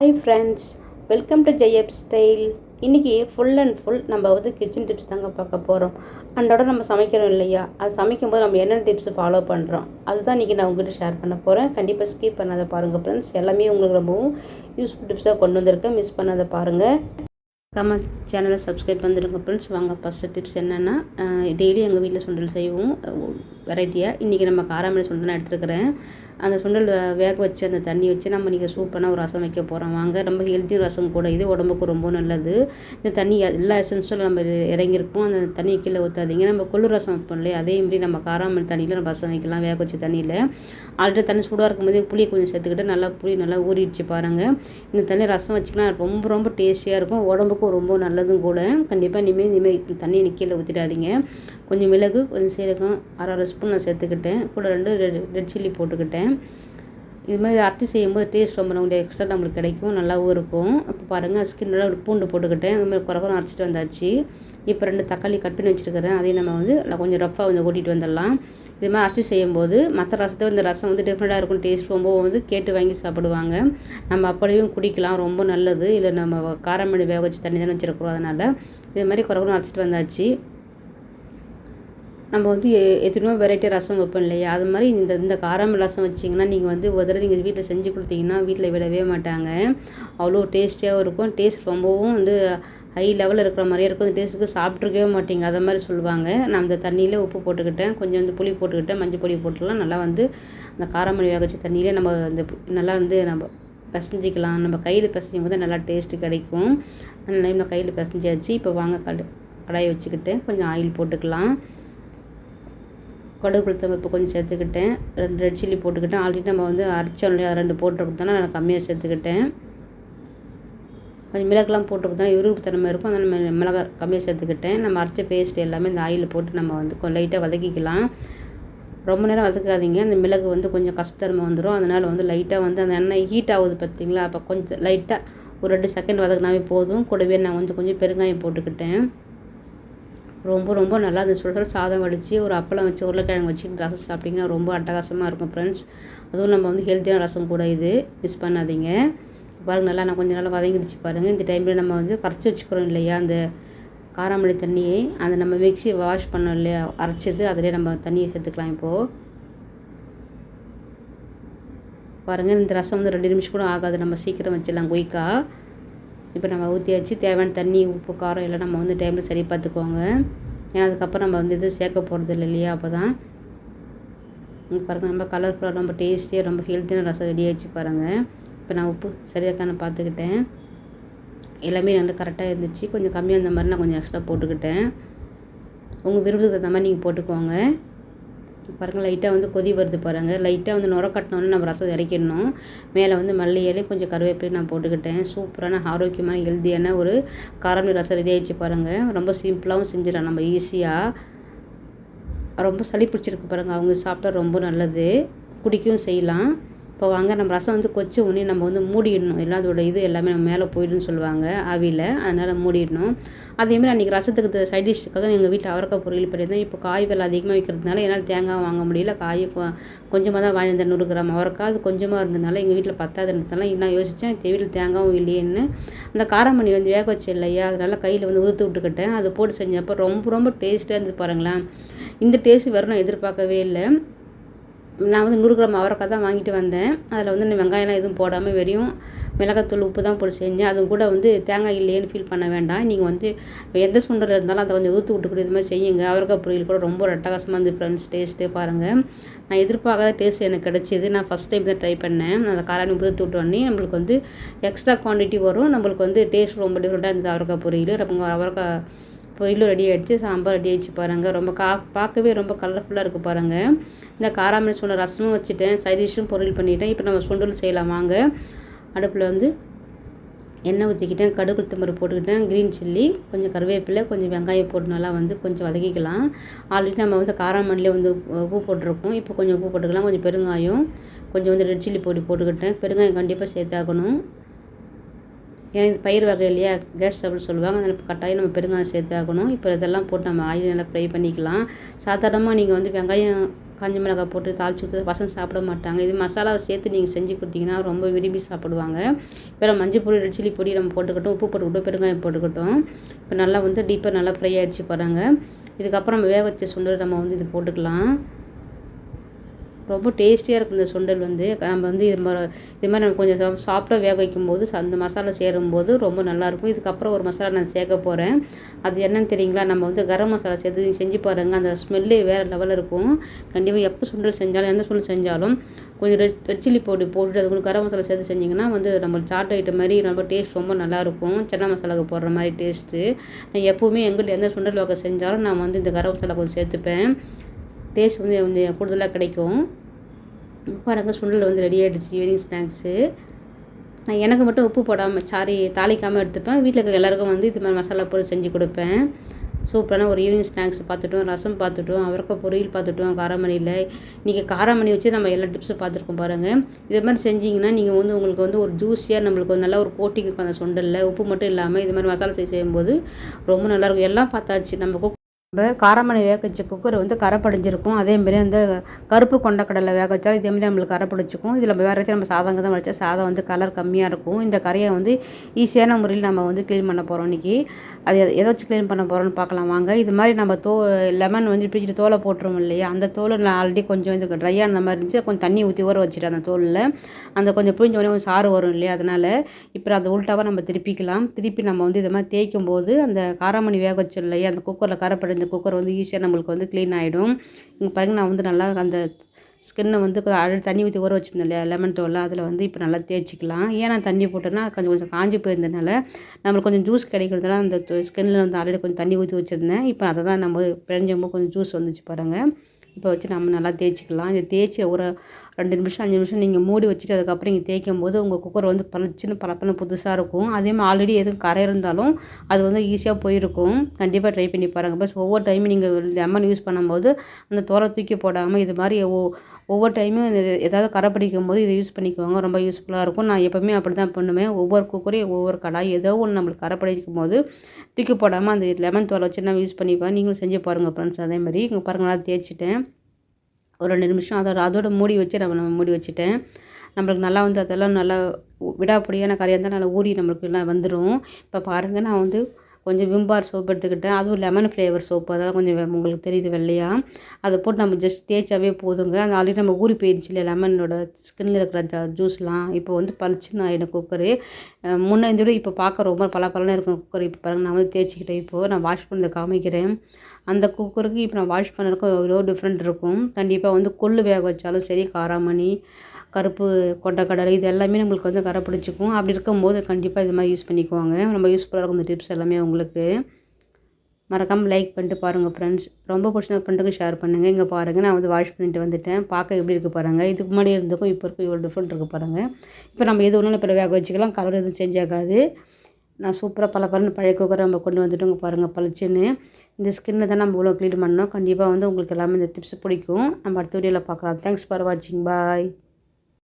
Hi friends welcome to Jaya style இன்றைக்கி full and full நம்ம வந்து கிச்சன் டிப்ஸ் தாங்க பார்க்க போகிறோம் அன்றோட நம்ம சமைக்கிறோம் இல்லையா? அது சமைக்கும்போது நம்ம என்னென்ன டிப்ஸ் ஃபாலோ பண்ணுறோம் அதுதான் இன்றைக்கி நான் உங்கள்கிட்ட ஷேர் பண்ண போகிறேன் கண்டிப்பாக ஸ்கிப் பண்ணாத பாருங்கள் ஃப்ரெண்ட்ஸ் எல்லாமே உங்களுக்கு ரொம்பவும் யூஸ்ஃபுல் டிப்ஸாக கொண்டு வந்திருக்கேன் மிஸ் பண்ணாத பாருங்கள் கம சேனலை சப்ஸ்கிரைப் பண்ணிருங்க ஃப்ரெண்ட்ஸ் வாங்க ஃபஸ்ட்டு டிப்ஸ் என்னென்னா டெய்லி எங்கள் வீட்டில் சுண்டல் செய்வோம். வெரைட்டியாக இன்றைக்கி நம்ம காராமணி சுண்டல் நான் எடுத்துருக்கிறேன். அந்த சுண்டல் வேக வச்சு அந்த தண்ணி வச்சு நம்ம இன்றைக்கி சூப்பரான ஒரு ரசம் வைக்க போகிறோம் வாங்க ரொம்ப ஹெல்த்தி ரசம் கூட. இது உடம்புக்கு ரொம்ப நல்லது. இந்த தண்ணி எல்லா எசன்ஸும் நம்ம இறங்கியிருக்கோம். அந்த தண்ணியை கீழே ஊற்றாதீங்க நம்ம கொள்ளு ரசம் வைப்போம் இல்லையா? அதே மாதிரி நம்ம காராமணி தண்ணியில் நம்ம ரசம் வைக்கலாம். வேக வச்ச தண்ணியில். ஆல்ரெடி தண்ணி சூடாக இருக்கும்போது புளியை கொஞ்சம் சேர்த்துக்கிட்டு நல்லா புளி நல்லா ஊறிடுச்சு பாருங்கள் இந்த தண்ணி ரசம் வச்சுக்கலாம் ரொம்ப ரொம்ப டேஸ்டியாக இருக்கும். உடம்புக்கும் ரொம்ப நல்லதும் கூட. கண்டிப்பாக இனிமேல் இனிமேல் தண்ணி கீழே ஊற்றிடாதீங்க கொஞ்சம் மிளகு கொஞ்சம் சீரகம் அரை அரை ஸ்பூன் நான் சேர்த்துக்கிட்டேன். கூட ரெண்டு ரெட் ரெட் சில்லி போட்டுக்கிட்டேன். இது மாதிரி அரைச்சி செய்யும்போது டேஸ்ட் ரொம்ப நம்மளுக்கு எக்ஸ்ட்ரா நம்மளுக்கு கிடைக்கும். நல்லாவும் இருக்கும். இப்போ பாருங்கள் ஸ்கின் நல்லா ஒரு பூண்டு போட்டுக்கிட்டேன். இது மாதிரி குறை அரைச்சிட்டு வந்தாச்சு. இப்போ ரெண்டு தக்காளி கட் பண்ணி வச்சுருக்கிறேன். அதையும் நம்ம வந்து நான் கொஞ்சம் ரஃப்பாக வந்து கூட்டிகிட்டு வந்துடலாம். இது மாதிரி அரிசி செய்யும்போது மற்ற ரசத்தை இந்த ரசம் வந்து டிஃப்ரெண்ட்டாக இருக்கும். டேஸ்ட் ரொம்ப வந்து கேட்டு வாங்கி சாப்பிடுவாங்க. நம்ம அப்படியும் குடிக்கலாம். ரொம்ப நல்லது. இல்லை நம்ம காரமணி வேக வச்சு தண்ணி தானே வச்சுருக்குறோம். அதனால் இது மாதிரி குறகுறம் அரைச்சிட்டு வந்தாச்சு. நம்ம வந்து எத்தனையோ வெரைட்டி ரசம் வைப்போம் இல்லையா? அது மாதிரி இந்த இந்த காரம் ரசம் வச்சிங்கன்னா நீங்கள் வந்து ஒரு தடவை நீங்கள் வீட்டில் செஞ்சு கொடுத்தீங்கன்னா வீட்டில் விடவே மாட்டாங்க. அவ்வளோ டேஸ்டியாகவும் இருக்கும். டேஸ்ட் ரொம்பவும் வந்து ஹை லெவலில் இருக்கிற மாதிரியே இருக்கும். அந்த டேஸ்ட்டுக்கு சாப்பிட்ருக்கவே மாட்டீங்க. அதை மாதிரி சொல்லுவாங்க. நான் அந்த தண்ணியில் உப்பு போட்டுக்கிட்டேன். கொஞ்சம் வந்து புளி போட்டுக்கிட்டேன். மஞ்சள் பொடி போட்டுலாம் நல்லா வந்து அந்த காரமணி வேக வச்ச தண்ணியிலே நம்ம அந்த நல்லா வந்து நம்ம பிசைஞ்சிக்கலாம். நம்ம கையில் பிசையும் போது நல்லா டேஸ்ட்டு கிடைக்கும். அதனால கையில் பிசைஞ்சாச்சு. இப்போ வாங்க கடு கடாயை வச்சுக்கிட்டு கொஞ்சம் ஆயில் போட்டுக்கலாம். கடுகு உளுத்தம் இப்போ கொஞ்சம் சேர்த்துக்கிட்டேன். ரெண்டு ரெட் சில்லி போட்டுக்கிட்டேன். ஆல்ரெடி நம்ம வந்து அரைச்சோம் இல்லையா ரெண்டு போட்டுருக்கோம் நான் கம்மியாக சேர்த்துக்கிட்டேன். கொஞ்சம் மிளகுலாம் போட்டுருக்கோம் விறுவிறுப்பு தன்மை இருக்கும். அதனால் நம்ம மிளகா கம்மியாக சேர்த்துக்கிட்டேன். நம்ம அரைச்ச பேஸ்ட் எல்லாமே இந்த ஆயிலில் போட்டு நம்ம வந்து கொஞ்சம் லைட்டாக வதக்கிக்கலாம். ரொம்ப நேரம் வதக்காதீங்க. அந்த மிளகு வந்து கொஞ்சம் கஷ்டத்தன்மை வந்துடும் அதனால் வந்து லைட்டாக வந்து அந்த எண்ணெய் ஹீட் ஆகுது பார்த்தீங்களா? அப்போ கொஞ்சம் லைட்டாக ஒரு ரெண்டு செகண்ட் வதக்குனாவே போதும். கூடவே நான் கொஞ்சம் கொஞ்சம் பெருங்காயம் போட்டுக்கிட்டேன். ரொம்ப ரொம்ப நல்லா அந்த சுடுற சாதம் வடித்து ஒரு அப்பளம் வச்சு உருளைக்கிழங்கு வச்சு ரசம் சாப்பிட்டிங்கன்னா ரொம்ப அட்டகாசமாக இருக்கும் ஃப்ரெண்ட்ஸ் அதுவும் நம்ம வந்து ஹெல்த்தியான ரசம் கூட இது. மிஸ் பண்ணாதீங்க. பாருங்கள் நல்லா நான் கொஞ்சம் நல்லா வதங்கிடுச்சு பாருங்கள் இந்த டைமில் நம்ம வந்து கரைச்சி வச்சுக்கிறோம் இல்லையா அந்த காராமணி தண்ணியை அந்த நம்ம மிக்சி வாஷ் பண்ணோம் இல்லையா அரைச்சது அதிலே நம்ம தண்ணியை சேர்த்துக்கலாம் இப்போது பாருங்கள் இந்த ரசம் வந்து ரெண்டு நிமிஷம் கூட ஆகாது. நம்ம சீக்கிரம் வச்சிடலாம் குயிக்காக இப்போ நம்ம ஊற்றியாச்சு தேவையான தண்ணி உப்பு காரம் எல்லாம் நம்ம வந்து டைமில் சரி பார்த்துக்கோங்க ஏன்னா அதுக்கப்புறம் நம்ம வந்து எதுவும் சேர்க்க போகிறது இல்லை இல்லையா அப்போ தான் பாருங்க பாருங்கள் ரொம்ப கலர்ஃபுல்லாக ரொம்ப டேஸ்டியாக ரொம்ப ஹெல்த்தியான ரசம் ரெடி ஆயிடுச்சு பாருங்கள் இப்போ நான் உப்பு சரியாக்கான பார்த்துக்கிட்டேன். எல்லாமே வந்து கரெக்டாக இருந்துச்சு. கொஞ்சம் கம்மியாக இருந்த மாதிரி நான் கொஞ்சம் எக்ஸ்ட்ரா போட்டுக்கிட்டேன். உங்கள் விருப்பத்துக்கு தகுந்த மாதிரி நீங்கள் போட்டுக்கோங்க. பாருங்கள் லைட்டாக வந்து கொதி வருது பாருங்கள் லைட்டாக வந்து நுர கட்டினோன்னே நம்ம ரசம் இறக்கிடணும். மேலே வந்து மல்லி இலை கொஞ்சம் கருவேப்பிலையும் நான் போட்டுக்கிட்டேன். சூப்பரான ஆரோக்கியமான ஹெல்த்தியான ஒரு காரமணி ரசம் ரெடி ஆயிடுச்சு பாருங்கள் ரொம்ப சிம்பிளாகவும் செஞ்சிடலாம். நம்ம ஈஸியாக ரொம்ப சளி பிடிச்சிருக்கு பாருங்கள் அவங்க சாப்பிட்டா ரொம்ப நல்லது. குடிக்கவும் செய்யலாம். இப்போ வாங்க நம்ம ரசம் வந்து கொச்ச உடனே நம்ம வந்து மூடிடணும். எல்லாம் அதோட இது எல்லாமே நம்ம மேலே போயிடுன்னு சொல்லுவாங்க ஆவியில். அதனால் மூடிடணும். அதேமாதிரி அன்றைக்கி ரசத்துக்கு சைட் டிஷ்ஷுக்காக எங்கள் வீட்டில் அவரைக்காய் பொரியல் பண்ணியிருந்தேன். இப்போ காய் விலை அதிகமாக விற்கிறதுனால என்னால் தேங்காய் வாங்க முடியல. காய் கொஞ்சமாக தான் வாங்கியிருந்தேன் நூறு கிராம் அவரக்காய். அது கொஞ்சமாக இருந்ததுனால எங்கள் வீட்டில் பத்தாதுன்றதுனால நான் யோசித்தேன் இந்த வீட்டில் தேங்காயும் இல்லையேன்னு. அந்த காரமணி வந்து வேக வச்சு இல்லையா? அதனால் கையில் வந்து உதுத்து விட்டுக்கிட்டேன். அதை போட்டு செஞ்சப்போ ரொம்ப ரொம்ப டேஸ்ட்டாக இருந்தது பாருங்களேன். இந்த டேஸ்ட் வரும் நான் எதிர்பார்க்கவே இல்லை. நான் வந்து நூறு கிராம் அவரைக்காய் தான் வாங்கிட்டு வந்தேன். அதில் வந்து நான் வெங்காயம்லாம் எதுவும் போடாமல் வெறும் மிளகாத்தூள் உப்பு தான் போட்டு செஞ்சேன். அது கூட வந்து தேங்காய் இல்லையேன்னு ஃபீல் பண்ண வேண்டாம். நீங்கள் வந்து எந்த சுண்டல் இருந்தாலும் அதை கொஞ்சம் ஊற்று விட்டு கூட இது மாதிரி செய்யுங்க. அவரைக்காய் பொரியல் கூட ரொம்ப அட்டகாசமாக இருந்து ஃப்ரெண்ட்ஸ் டேஸ்ட்டு பாருங்கள் நான் எதிர்பார்க்காத டேஸ்ட் எனக்கு கிடச்சிது. நான் ஃபஸ்ட் டைம் தான் ட்ரை பண்ணேன். அந்த காராணி ஊற்றி விட்டோடனே நம்மளுக்கு வந்து எக்ஸ்ட்ரா குவான்டிட்டி வரும். நம்மளுக்கு வந்து டேஸ்ட் ரொம்ப டிஃப்ரெண்ட்டாக இருந்தது அவரைக்காய் பொரியல். அவரைக்காய் பொரியலும் ரெடி ஆகிடுச்சு சாம்பார் ரெடி ஆகிடுச்சு பாருங்கள் ரொம்ப கா பார்க்கவே ரொம்ப கலர்ஃபுல்லாக இருக்குது பாருங்கள் இந்த காராமணி சுண்டல் ரசமும் வச்சுட்டேன். சைட் டிஷ்ஷும் பொரியல் பண்ணிட்டேன். இப்போ நம்ம சுண்டல் செய்யலாம் வாங்க. அடுப்பில் வந்து எண்ணெய் ஊற்றிக்கிட்டேன் கடுகு உளுத்தம்பருப்பு போட்டுக்கிட்டேன். க்ரீன் சில்லி கொஞ்சம் கருவேப்பிலை கொஞ்சம் வெங்காயம் போட்டு நல்லா வந்து கொஞ்சம் வதக்கிக்கலாம். ஆல்ரெடி நம்ம வந்து காராமணிலே வந்து உப்பு போட்டிருக்கோம். இப்போ கொஞ்சம் உப்பு போட்டுக்கலாம். கொஞ்சம் பெருங்காயம் கொஞ்சம் வந்து ரெட் சில்லி பொடி போட்டுக்கிட்டேன். பெருங்காயம் கண்டிப்பாக சேர்த்தாக்கணும் ஏன்னா இது பயிர் வகை இல்லையா? கேஸ் டபுள் சொல்லுவாங்க. அதில் கட்டாயம் நம்ம பெருங்காயம் சேர்த்தாகணும் இப்போ இதெல்லாம் போட்டு நம்ம ஆயில் நல்லா ஃப்ரை பண்ணிக்கலாம். சாதாரணமாக நீங்கள் வந்து வெங்காயம் காஞ்ச மிளகாய் போட்டு தாளிச்சு ஊற்ற பசங்க சாப்பிட மாட்டாங்க. இது மசாலாவை சேர்த்து நீங்கள் செஞ்சு கொடுத்தீங்கன்னா ரொம்ப விரும்பி சாப்பிடுவாங்க. இப்போ மஞ்சள் பொடி ரெட் சில்லி பொடி நம்ம போட்டுக்கிட்டோம். உப்பு போட்டுக்கிட்டோம் பெருங்காயம் போட்டுக்கிட்டோம். இப்போ நல்லா வந்து டீப்பாக நல்லா ஃப்ரை ஆகிடுச்சு பாருங்கள் இதுக்கப்புறம் நம்ம வேக வச்ச சுண்டல் நம்ம வந்து இது போட்டுக்கலாம். ரொம்ப டேஸ்டியாக இருக்கும் இந்த சுண்டல் வந்து. நம்ம வந்து இது மாதிரி இது மாதிரி நம்ம கொஞ்சம் சாஃப்டாக வேக வைக்கும்போது அந்த மசாலா சேரும்போது ரொம்ப நல்லாயிருக்கும் இதுக்கப்புறம் ஒரு மசாலா நான் சேர்க்க போகிறேன் அது என்னென்னு தெரியுங்களா? நம்ம வந்து கரம் மசாலா சேர்த்து நீங்கள் செஞ்சு பாருங்கள் அந்த ஸ்மெல்லே வேறு லெவலில் இருக்கும். கண்டிப்பாக எப்போ சுண்டல் செஞ்சாலும் எந்த சுண்டல் செஞ்சாலும் கொஞ்சம் ரெட் ரெட் சில்லி பொடி போட்டு அது கொஞ்சம் கரம் மசாலா சேர்த்து செஞ்சிங்கன்னா வந்து நம்ம சாட் ஐட்டம் மாதிரி ரொம்ப டேஸ்ட் ரொம்ப நல்லாயிருக்கும் சன்னா மசாலாவுக்கு போடுற மாதிரி டேஸ்ட்டு நான் எப்போவுமே எங்கள்கிட்ட எந்த சுண்டல் வகை செஞ்சாலும் நான் வந்து இந்த கரம் மசாலா கொஞ்சம் சேர்த்துப்பேன். டேஸ்ட் வந்து கொஞ்சம் கூடுதலாக கிடைக்கும். பாருங்கள் சுண்டல் வந்து ரெடி ஆகிடுச்சு ஈவினிங் ஸ்நாக்ஸு நான் எனக்கு மட்டும் உப்பு போடாமல் சாரி தாளிக்காமல் எடுத்துப்பேன். வீட்டில் இருக்கிற எல்லாருக்கும் வந்து இது மாதிரி மசாலா பொருள் செஞ்சு கொடுப்பேன். சூப்பரான ஒரு ஈவினிங் ஸ்நாக்ஸ் பார்த்துட்டோம். ரசம் பார்த்துட்டோம். அவரக்காய் பொரியல் பார்த்துட்டோம். காராமணியில். இன்றைக்கி காராமணி வச்சு நம்ம எல்லா டிப்ஸும் பார்த்துருக்கோம் பாருங்கள் இதே மாதிரி செஞ்சிங்கன்னா நீங்கள் வந்து உங்களுக்கு வந்து ஒரு ஜூஸியாக நம்மளுக்கு வந்து நல்லா ஒரு கோட்டிங் இருக்கும் அந்த சுண்டலில். உப்பு மட்டும் இல்லாமல் இது மாதிரி மசாலா செய்யும்போது ரொம்ப நல்லாயிருக்கும் எல்லாம் பார்த்தாச்சு. நம்ம நம்ம காரமணி வேக வச்ச குக்கர் வந்து கரை படிஞ்சிருக்கும் அதேமாரி அந்த கருப்பு கொண்டக்கடலை வேக வச்சாலும் இதேமாரி நம்மளுக்கு கரை பிடிச்சிக்கும் இதில் நம்ம வேறு நம்ம சாதம் தான் வச்சா சாதம் வந்து கலர் கம்மியாக இருக்கும். இந்த கரையை வந்து ஈஸியான முறையில் நம்ம வந்து க்ளீன் பண்ண போகிறோம் இன்றைக்கி அது எதை வச்சு க்ளீன் பண்ண போகிறோம்னு பார்க்கலாம் வாங்க. இது மாதிரி நம்ம தோ லெமன் வந்து பிடிச்சிட்டு தோலை போட்டுருவோம் இல்லையா? அந்த தோலை நான் ஆல்ரெடி கொஞ்சம் இது ட்ரையாக அந்த மாதிரி இருந்துச்சு. கொஞ்சம் தண்ணி ஊற்றி ஊற வச்சுட்டு அந்த தோலில். அந்த கொஞ்சம் புழிஞ்ச உடனே கொஞ்சம் சாறு வரும் இல்லையா? அதனால் இப்போ அந்த உள்டாவாக நம்ம திருப்பிக்கலாம். திருப்பி நம்ம வந்து இதை மாதிரி தேய்க்கும் போது அந்த காரமணி வேக வச்சு இல்லையா? அந்த குக்கரில் கரை இந்த குக்கர் வந்து ஈஸியாக நம்மளுக்கு வந்து க்ளீன் ஆகிடும் இங்கே பாருங்கள் நான் வந்து நல்லா அந்த ஸ்கின்னை வந்து அழு தண்ணி ஊற்றி ஊற வச்சுருந்தேன் இல்லையா லெமன் டோலில் அதில் வந்து இப்போ நல்லா தேய்ச்சிக்கலாம். ஏன் நான் தண்ணி போட்டேன்னா கொஞ்சம் கொஞ்சம் காஞ்சி போயிருந்தனால நம்மளுக்கு கொஞ்சம் ஜூஸ் கிடைக்கிறதுனால அந்த ஸ்கின்னில் வந்து ஆல்ரெடி கொஞ்சம் தண்ணி ஊற்றி வச்சுருந்தேன். இப்போ அதை தான் நம்ம பிழைஞ்சம்போது கொஞ்சம் ஜூஸ் வந்துச்சு பாருங்கள் இப்போ வச்சு நம்ம நல்லா தேய்ச்சிக்கலாம். இதை தேய்ச்சி ஒரு ரெண்டு நிமிஷம் அஞ்சு நிமிஷம் நீங்கள் மூடி வச்சுட்டு அதுக்கப்புறம் நீங்கள் தேய்க்கும் போது உங்கள் குக்கர் வந்து பளிச்சுன்னு பளப்பன புதுசாக இருக்கும். அதே மாதிரி ஆல்ரெடி எதுவும் கரை இருந்தாலும் அது வந்து ஈஸியாக போயிருக்கும். கண்டிப்பாக ட்ரை பண்ணி பாருங்கள் பஸ் ஒவ்வொரு டைமும் நீங்கள் லெமன் யூஸ் பண்ணும்போது அந்த தோலை தூக்கி போடாமல் இது மாதிரி ஒவ்வொரு டைமும் ஏதாவது கரை பிடிக்கும் போது இதை யூஸ் பண்ணிக்குவாங்க ரொம்ப யூஸ்ஃபுல்லாக இருக்கும். நான் எப்போவுமே அப்படி தான் பண்ணுவேன். ஒவ்வொரு குக்கரையும் ஒவ்வொரு கடாய் ஏதோ ஒன்று நம்மளுக்கு கரை பிடிக்கும் போது தூக்கி போடாமல் அந்த லெமன் தோலை வச்சு நான் யூஸ் பண்ணிப்பேன். நீங்களும் செஞ்சு பாருங்கள் ஃப்ரெண்ட்ஸ் அதே மாதிரி இங்கே பாருங்கள் நான் தேய்ச்சிட்டேன். ஒரு ரெண்டு நிமிஷம். அதோட அதோட மூடி வச்சு நம்ம நம்ம மூடி வச்சுட்டேன். நம்மளுக்கு நல்லா வந்து அதெல்லாம் நல்லா விடாப்படியான கறியாக இருந்தால் நல்லா ஊறி நம்மளுக்கு எல்லாம் வந்துடும் இப்போ பாருங்கள் நான் வந்து கொஞ்சம் விம்பார் சோப் எடுத்துக்கிட்டேன். அதுவும் லெமன் ஃப்ளேவர் சோப்பு. அதெல்லாம் கொஞ்சம் உங்களுக்கு தெரியுது வெள்ளையாக அதை போட்டு நம்ம ஜஸ்ட் தேய்ச்சாவே போதுங்க. அந்த ஆல்ரெடி நம்ம ஊறி போயிடுச்சு இல்லையா? லெமனோட ஸ்கின்னில் இருக்கிற ஜூஸ்லாம் இப்போ வந்து பளிச்சுன்னு ஆகிடும் குக்கரு முன்னே இந்த விட இப்போ பார்க்க ரொம்ப பல பலன்னு இருக்கும் குக்கர் இப்போ பாருங்கள் நான் வந்து தேய்ச்சிக்கிட்டேன். இப்போது நான் வாஷ் பண்ணி காமிக்கிறேன். அந்த குக்கருக்கு இப்போ நான் வாஷ் பண்ணதுக்கும் எவ்வளோ டிஃப்ரெண்ட் இருக்கும். கண்டிப்பாக வந்து கொள்ளு வேக வச்சாலும் சரி காராமணி கருப்பு கொண்டக்கடலை இது எல்லாமே நம்மளுக்கு வந்து கரை பிடிச்சிக்கும். அப்படி இருக்கும்போது கண்டிப்பாக இது மாதிரி யூஸ் பண்ணிக்குவாங்க. நம்ம யூஸ்ஃபுல்லாக இருக்கும் இந்த டிப்ஸ் எல்லாமே உங்களுக்கு. மறக்காமல் லைக் பண்ணிட்டு பாருங்கள் ஃப்ரெண்ட்ஸ் ரொம்ப பிடிச்ச ஃப்ரெண்டுக்கு ஷேர் பண்ணுங்கள் இங்கே பாருங்கள் நான் வந்து வாஷ் பண்ணிட்டு வந்துட்டேன். பார்க்க எப்படி இருக்குது பாருங்கள் இதுக்கு முன்னாடி இருந்துக்கும் இப்போ இருக்கும் இவ்வளோ டிஃப்ரெண்ட் இருக்குது பாருங்கள் இப்போ நம்ம எது ஒன்றும் இப்போ வேக வச்சுக்கலாம். கலர் எதுவும் சேஞ்ச் ஆகாது. நான் சூப்பராக பல பலன்னு பழைய குக்கரை நம்ம கொண்டு வந்துட்டு இங்கே பாருங்கள் பளிச்சுன்னு. இந்த ஸ்கின்னை தான் நம்ம இவ்வளோ க்ளீன் பண்ணோம் கண்டிப்பாக வந்து உங்களுக்கு எல்லாமே இந்த டிப்ஸ் பிடிக்கும். நம்ம அடுத்த வீடியோவில் பார்க்கலாம். தேங்க்ஸ் ஃபார் வாட்சிங் பாய்